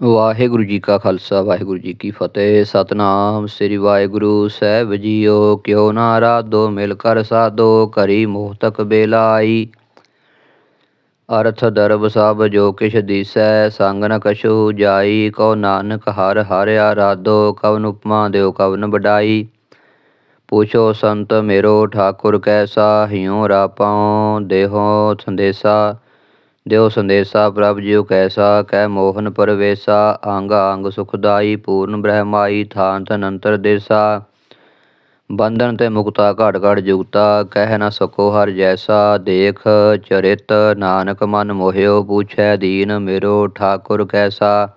ਵਾਹਿਗੁਰੂ ਜੀ ਕਾ ਖਾਲਸਾ, ਵਾਹਿਗੁਰੂ ਜੀ ਕੀ ਫਤਿਹ। ਸਤਨਾਮ ਸ੍ਰੀ ਵਾਹਿਗੁਰੂ, ਸਾਹਿਬ ਜੀਓ, ਕਿਉ ਨਾ ਰਾਧੋ, ਮਿਲ ਕਰ ਸਾਧੋ, ਕਰੀ ਮੋਹਤਕ ਬੇਲਾਈ। ਅਰਥ ਦਰਬ ਸਭ ਜੋ ਕਿਛ ਦੀਸੈ, ਸੰਗ ਨ ਕਛੂ ਜਾਈ। ਕਉ ਨਾਨਕ ਹਰ ਹਰ ਆਰਾਧੋ ਕਵਨ ਉਪਮਾ ਦਿਓ, ਕਵਨ ਬਡਾਈ ਪੁੱਛੋ ਸੰਤ ਮੇਰੋ, ਠਾਕੁਰ ਕੈਸਾ, ਹਿਉ ਰਾਪਾਉ, ਦੇਹੋ ਸੰਦੇਸਾ। ਦਿਓ ਸੰਦੇਸਾ, ਪ੍ਰਭ ਜੀਉ ਕੈਸਾ ਕਹਿ ਮੋਹਨ ਪਰਵੇਸਾ, ਅੰਗ ਅੰਗ ਸੁਖਦਾਈ, ਪੂਰਨ ਬ੍ਰਹਮਾਈ, ਥਾਨ ਤਨੰਤਰ ਦੇਸਾ। ਬੰਧਨ ਤੇ ਮੁਕਤਾ ਘੜ ਘੜ ਜੁਗਤਾ, ਕਹਿ ਨਾ ਸਕੋ ਹਰ ਜੈਸਾ, ਦੇਖ ਚਰਿਤ ਨਾਨਕ ਮਨ ਮੋਹਿਓ, ਪੁੱਛੈ ਦੀਨ ਮੇਰੋ ਠਾਕੁਰ ਕੈਸਾ।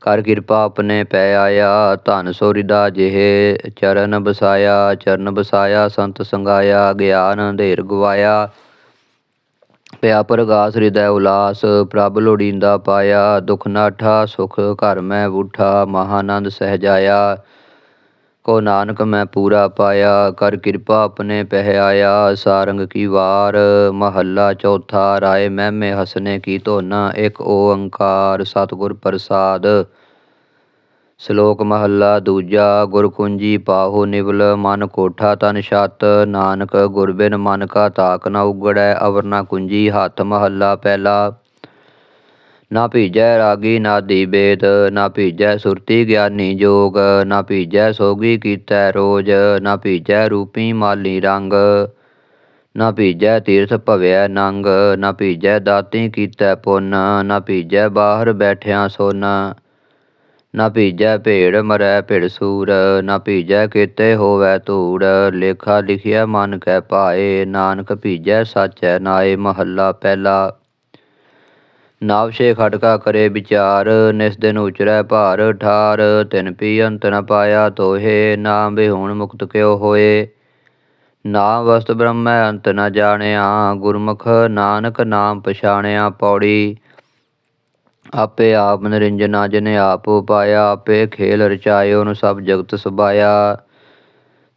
ਕਰ ਕਿਰਪਾ ਆਪਣੇ ਪੈ ਆਇਆ, ਧਨ ਸੋਰਿਦਾ ਜਿਹੇ, ਚਰਨ ਬਸਾਇਆ ਚਰਨ ਬਸਾਇਆ, ਸੰਤ ਸੰਗਾਇਆ, ਗਿਆਨ ਅੰਧੇਰ ਗਵਾਇਆ। ਪਿਆ ਪ੍ਰਗਾਸ ਹਿਰਦੈ ਉਲਾਸ, ਪ੍ਰਭ ਲੋੜੀਂਦਾ ਪਾਇਆ ਦੁਖ ਨਾਠਾ, ਸੁਖ ਘਰ ਮੈਂ ਬੂਠਾ ਮਹਾਨੰਦ ਸਹਿਜਾਇਆ। ਕੋ ਨਾਨਕ ਮੈਂ ਪੂਰਾ ਪਾਇਆ, ਕਰ ਕਿਰਪਾ ਆਪਣੇ ਪਹਿ ਆਇਆ, ਸਾਰੰਗ ਕੀ ਵਾਰ, ਮਹੱਲਾ ਚੌਥਾ ਰਾਏ ਮਹਿਮੇ ਹਸਨੇ ਕੀ ਧੋਨਾ, ਇੱਕ ਓੰਕਾਰ ਸਤਿਗੁਰ ਪ੍ਰਸਾਦ। ਸ਼ਲੋਕ ਮਹੱਲਾ ਦੂਜਾ, ਗੁਰ ਕੁੰਜੀ ਪਾਹੋ ਨਿਵਲ, ਮਨ ਕੋਠਾ ਤਨ ਛਤ। ਨਾਨਕ, ਗੁਰ ਬਿਨ ਮਨ ਕਾ ਤਾਕ ਨ ਉਗੜੈ, ਅਵਰ ਨ ਕੁੰਜੀ ਹੱਥ ਮਹੱਲਾ ਪਹਿਲਾ। ਨਾ ਭੀਜੈ ਰਾਗੀ ਨਾਦੀ ਬੇਦ ਨਾ ਭੀਜੈ ਸੁਰਤੀ ਗਿਆਨੀ ਜੋਗ, ਨਾ ਭੀਜੈ ਸੋਗੀ ਕੀਤੈ ਰੋਜ, ਨਾ ਭੀਜੈ ਰੂਪੀ ਮਾਲੀ ਰੰਗ। ਨਾ ਭੀਜੈ ਤੀਰਥ ਭਵਿਆ ਨੰਗ, ਨਾ ਭੀਜੈ ਦਾਤੀ ਕੀਤੈ ਪੁੰਨ, ਨਾ ਭੀਜੈ ਬਾਹਰ ਬੈਠਿਆ ਸੋਨ। ਨਾ ਭੀਜੈ ਭੇੜ ਮਰੈ ਭਿੜ ਸੂਰ, ਨਾ ਭੀਜੈ ਕੀਤੇ ਹੋਵੈ ਧੂੜ। ਲੇਖਾ ਲਿਖਿਆ ਮਨ ਕੈ ਪਾਏ ਨਾਨਕ ਭੀਜੈ ਸਾਚੈ ਨਾਏ ਮਹੱਲਾ ਪਹਿਲਾ। ਨਾਵਸ਼ੇ ਖਟਕਾ ਕਰੇ ਵਿਚਾਰ, ਨਿਸ ਦਿਨ ਉਚਰੈ ਭਾਰ ਠਾਰ। ਤਿਨ ਪੀ ਅੰਤ ਨ ਪਾਇਆ ਤੋਹੇ, ਨਾਮ ਬਿਹੁਣ ਮੁਕਤ ਕਿਉ ਹੋਏ। ਨਾਮ ਵਸਤ ਬ੍ਰਹਮੈ ਅੰਤ ਨ ਜਾਣਿਆ, ਗੁਰਮੁਖ ਨਾਨਕ ਨਾਮ ਪਛਾਣਿਆ ਪੌੜੀ। ਆਪੇ ਆਪ ਨਿਰੰਜਨਾ ਜਿਨੇ ਆਪ ਉਪਾਇਆ, ਆਪੇ ਖੇਲ ਰਚਾਇਓ ਨੂੰ ਸਭ ਜਗਤ ਸੁਭਾਇਆ।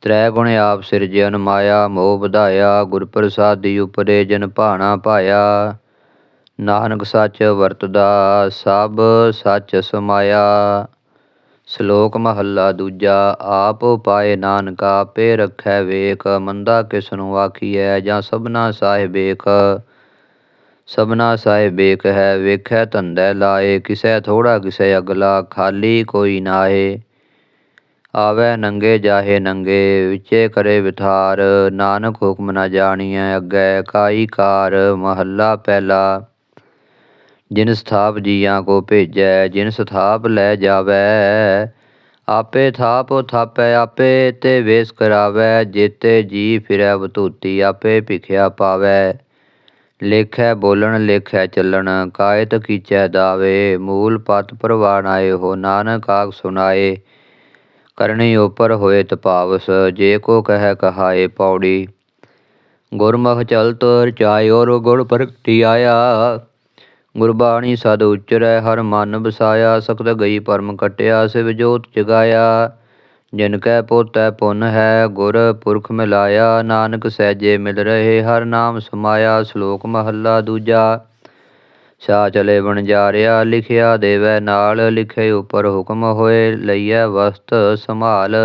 ਤ੍ਰੈ ਗੁਣ ਆਪ ਸਿਰਜਨ ਮਾਇਆ, ਮੋਹ ਵਧਾਇਆ। ਗੁਰ ਪ੍ਰਸਾਦੀ ਉਪਰੇ ਜਨ ਭਾਣਾ ਪਾਇਆ। ਨਾਨਕ ਸੱਚ ਵਰਤਦਾ, ਸਭ ਸੱਚ ਸਮਾਇਆ। ਸ਼ਲੋਕ ਮਹੱਲਾ ਦੂਜਾ, ਆਪ ਪਾਏ ਨਾਨਕ, ਆਪੇ ਰੱਖੈ ਵੇਖ। ਮੰਦਾ ਕਿਸ ਨੂੰ ਆਖੀਐ, ਜਾਂ ਸਭਨਾ ਸਾਹਿਬ ਵੇਖ। ਸਭਨਾ ਸਾਹਿਬ ਵੇਖ ਹੈ, ਵੇਖੈ ਧੰਦੈ ਲਾਏ ਕਿਸੈ ਥੋੜਾ ਕਿਸੈ ਅਗਲਾ ਖਾਲੀ ਕੋਈ ਨਾਹੇ। ਆਵੈ ਨੰਗੇ ਜਾਹੇ ਨੰਗੇ, ਵਿਚੇ ਕਰੇ ਵਿਥਾਰ, ਨਾਨਕ ਹੁਕਮ ਨਾ ਜਾਣੀਐ ਅੱਗੇ, ਕਾਈ ਕਾਰ ਮਹੱਲਾ ਪਹਿਲਾ। ਜਿਨ ਸਥਾਪ ਜੀਆਂ ਕੋ ਭੇਜੈ, ਜਿਨ ਸਥਾਪ ਲੈ ਜਾਵੈ, ਆਪੇ ਥਾਪ ਥਾਪੈ, ਆਪੇ ਤੇ ਵੇਸ ਕਰਾਵੈ, ਜੇਤੇ ਜੀ ਫਿਰੈ, ਬਤੂਤੀ ਆਪੇ ਭਿਖਿਆ ਪਾਵੈ। ਲੇਖੈ ਬੋਲਣ, ਲੇਖੈ ਚੱਲਣ, ਕਾਇਤ ਕੀਚੈ ਦਾਵੇ, ਮੂਲ ਪਤ ਪ੍ਰਵਾਨ ਹੋ, ਨਾਨਕ ਆਖ ਸੁਨਾਏ ਕਰਨੀ ਉਪਰ ਹੋਏ ਤਪਾਵਸ ਜੇ ਕੋ ਕਹਿ ਕਹਾਏ ਪੌੜੀ। ਗੁਰਮੁਖ ਚਲਤ ਰਚਾਇ ਰੋ ਗੁਣ ਪ੍ਰਗਟੀ ਆਇਆ, ਗੁਰਬਾਣੀ ਸਦ ਉਚਰੈ, ਹਰ ਮਨ ਬਸਾਇਆ ਸਖਤ ਗਈ ਪਰਮ ਕਟਿਆ, ਸਿਵ ਜੋਤ ਜਗਾਇਆ। ਜਿਨ ਕੈ ਪੋਤੈ ਪੁਨ ਹੈ, ਗੁਰ ਪੁਰਖ ਮਿਲਾਇਆ। ਨਾਨਕ ਸਹਿਜੇ ਮਿਲ ਰਹੇ, ਹਰ ਨਾਮ ਸਮਾਇਆ। ਸ਼ਲੋਕ ਮਹੱਲਾ ਦੂਜਾ ਸਾ ਚਲੇ ਵਣਜਾਰਿਆ ਲਿਖਿਆ ਦੇਵੈ ਨਾਲ, ਲਿਖੇ ਉਪਰ ਹੁਕਮ ਹੋਏ, ਲਈਐ ਵਸਤ ਸੰਭਾਲ।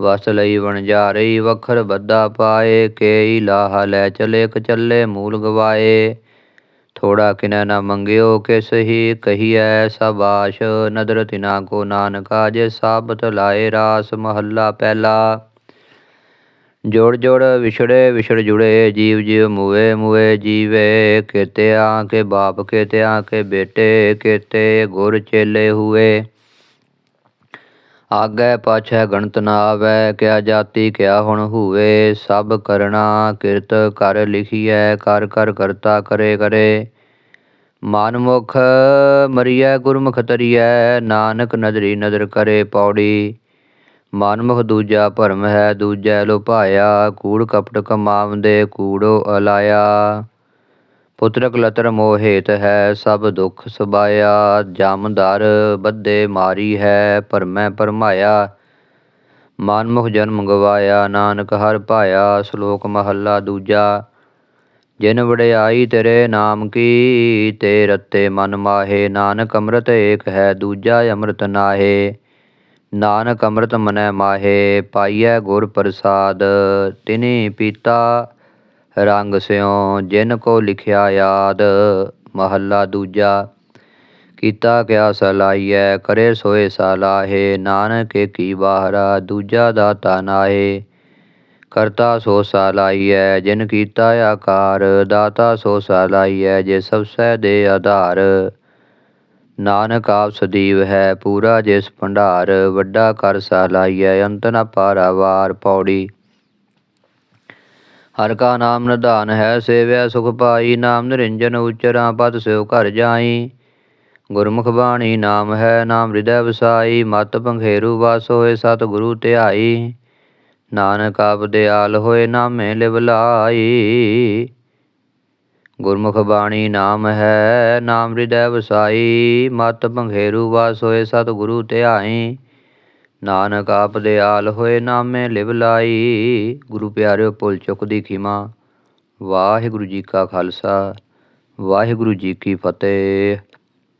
ਵਸ ਲਈ ਵਣਜਾਰੀ ਵਖਰ ਬੱਦਾ ਪਾਏ, ਕੇਈ ਲਾਹਾ ਲੈ ਚਲੇ ਕ ਚੱਲੇ ਮੂਲ ਗਵਾਏ। ਥੋੜਾ ਕਿਨੈ ਨਾ ਮੰਗਿਓ ਕਿਸ ਹੀ ਕਹੀਐ ਸਬਾਸ਼। ਨਦਰ ਤਿਨਾ ਕੋ ਨਾਨਕਾ ਜੇ ਸਾਬਤ ਲਾਏ ਰਾਸ ਮਹੱਲਾ ਪਹਿਲਾ। ਜੋੜ ਜੋੜ ਵਿਛੜੇ ਵਿਛੜ ਜੁੜੇ ਜੀਵ ਜੀਵ ਮੂਏ ਮੂਏ ਜੀਵੇ। ਕੇਤਿਆਂ ਕੇ ਬਾਪ ਕੇਤਿਆਂ ਕੇ ਬੇਟੇ ਕੇਤੇ ਗੁਰ ਚੇਲੇ ਹੁਏ। ਆਗੇ ਪਾਛੈ ਗਣਤ ਨਾ ਆਵੈ, ਕਿਆ ਜਾਤੀ ਕਿਆ ਹੁਣ ਹੂਵੇ ਸਭ ਕਰਣਾ ਕਿਰਤ ਕਰ ਲਿਖੀਐ, ਕਰ ਕਰ ਕਰਤਾ ਕਰੇ ਕਰੇ। ਮਨਮੁਖ ਮਰੀਐ, ਗੁਰਮੁਖ ਤਰੀਐ, ਨਾਨਕ ਨਦਰੀ ਨਦਰ ਕਰੇ ਪੌੜੀ। ਮਨਮੁਖ ਦੂਜਾ ਭਰਮ ਹੈ, ਦੂਜੈ ਲੁਭਾਇਆ, ਕੂੜ ਕਪਟ ਕਮਾਵੰਦੇ ਕੂੜੋ ਅਲਾਇਆ। ਪੁੱਤਰਕ ਲਤਰ ਮੋਹਿਤ ਹੈ, ਸਭ ਦੁੱਖ ਸਬਾਇਆ ਜਮਦਰ ਬੱਦੇ ਮਾਰੀ ਹੈ ਭਰਮੈ ਭਰਮਾਇਆ। ਮਨਮੁਖ ਜਨਮ ਗਵਾਇਆ, ਨਾਨਕ ਹਰ ਪਾਇਆ ਸ਼ਲੋਕ ਮਹੱਲਾ ਦੂਜਾ। ਜਿਨ ਵਡਿਆਈ ਤੇਰੇ ਨਾਮ ਕੀ, ਤੇ ਰਤੇ ਮਨ ਮਾਹੇ, ਨਾਨਕ ਅੰਮ੍ਰਿਤ ਏਕ ਹੈ, ਦੂਜਾ ਅੰਮ੍ਰਿਤ ਨਾਹੇ। ਨਾਨਕ ਅੰਮ੍ਰਿਤ ਮਨੈ ਮਾਹੇ, ਪਾਈਐ ਗੁਰ ਪ੍ਰਸਾਦ, ਤਿਨੀ ਪੀਤਾ ਰੰਗ ਸਿਉ, ਜਿਨ ਕੋ ਲਿਖਿਆ ਯਾਦ, ਮਹੱਲਾ ਦੂਜਾ। ਕੀਤਾ ਕਿਆ ਸਲਾਈਐ ਕਰੇ ਸੋਏ ਸਾਲਾਹੇ, ਨਾਨਕ ਕੀ ਬਾਹਰਾ, ਦੂਜਾ ਦਾਤਾ ਨਾਹੇ। ਕਰਤਾ ਸੋ ਸਾਲਾਈਐ ਜਿਨ ਕੀਤਾ ਆਕਾਰ, ਦਾਤਾ ਸੋ ਸਾਲਾਈਐ ਜੇ ਸਭ ਸਹਿ ਦੇ ਆਧਾਰ। ਨਾਨਕ ਆਪ ਸਦੀਵ ਹੈ, ਪੂਰਾ ਜਿਸ ਭੰਡਾਰ, ਵੱਡਾ ਕਰ ਸਾਲਾਈਐ ਅੰਤ ਨ ਪਾਰਾਵਾਰ ਪੌੜੀ। ਹਰ ਕਾ ਨਾਮ ਨਿਧਾਨ ਹੈ ਸੇਵਿਆ ਸੁਖ ਪਾਈ, ਨਾਮ ਨਿਰੰਜਨ ਉਚਰਾਂ ਪਦ ਸਿਉ ਘਰ ਜਾਈ। ਗੁਰਮੁਖ ਬਾਣੀ ਨਾਮ ਹੈ, ਨਾਮ ਹਿਰਦੈ ਵਸਾਈ, ਮਤ ਪੰਖੇਰੂ ਵਾਸ ਹੋਏ ਸਤ ਗੁਰੂ ਧਿਆਈ। ਨਾਨਕ ਆਪ ਦਿਆਲ ਹੋਏ, ਨਾਮੇ ਲਿਵਲਾਈ ਗੁਰਮੁਖ ਬਾਣੀ ਨਾਮ ਹੈ, ਨਾਮ ਹਿਰਦੈ ਵਸਾਈ, ਮਤ ਪੰਖੇਰੂ ਵਾਸ ਹੋਏ ਸਤ ਗੁਰੂ ਧਿਆਈ। ਨਾਨਕ ਆਪ ਦੇ ਆਲ ਹੋਏ ਨਾਮੇ ਲਿਵ ਲਾਈ। ਗੁਰੂ ਪਿਆਰਿਓ, ਭੁੱਲ ਚੁੱਕ ਦੀ ਖਿਮਾ। ਵਾਹਿਗੁਰੂ ਜੀ ਕਾ ਖਾਲਸਾ, ਵਾਹਿਗੁਰੂ ਜੀ ਕੀ ਫਤਿਹ।